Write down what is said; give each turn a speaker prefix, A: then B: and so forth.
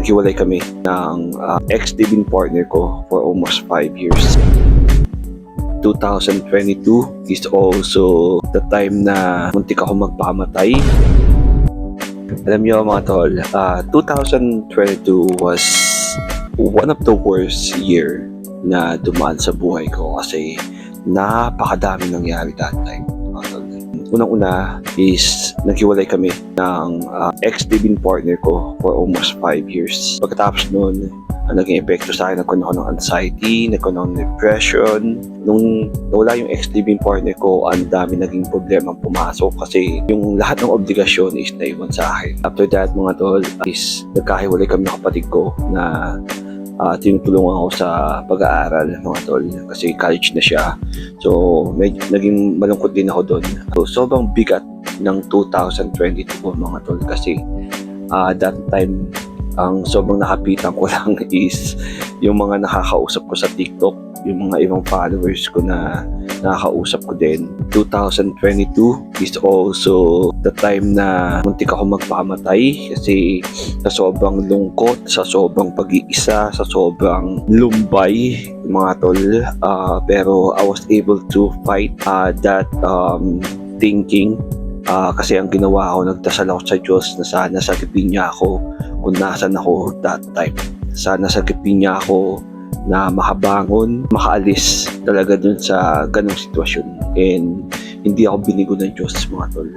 A: naghiwalay kami ng uh, ex-living partner ko for almost 5 years. 2022 is also the time na muntik ako magpamatay. Alam niyo mga tol, uh, 2022 was one of the worst year na dumaan sa buhay ko kasi napakadami nangyari that time. Unang-una is naghiwalay kami ng uh, ex-living partner ko for almost 5 years. Pagkatapos noon, ang naging epekto sa akin, nagkaroon ako ng anxiety, nagkaroon ng depression. Nung nawala yung ex-living partner ko, ang dami naging problema pumasok kasi yung lahat ng obligasyon is naiwan sa akin. After that, mga tol, is nagkahiwalay kami ng kapatid ko na uh, tinutulungan ako sa pag-aaral mga tol kasi college na siya. So, medyo naging malungkot din ako doon. So, sobrang bigat ng 2022 po mga tol kasi uh, that time ang sobrang nakapitan ko lang is yung mga nakakausap ko sa TikTok, yung mga ibang followers ko na nakakausap ko din. 2022 is also the time na muntik ako magpamatay kasi sa sobrang lungkot, sa sobrang pag-iisa, sa sobrang lumbay mga tol. Uh, pero I was able to fight uh, that um, thinking uh, kasi ang ginawa ko, nagdasal ako sa Diyos na sana sagipin niya ako kung nasan ako that time. Sana sagipin niya ako na makabangon, makaalis talaga dun sa ganong sitwasyon. And hindi ako binigo ng Diyos mga tol.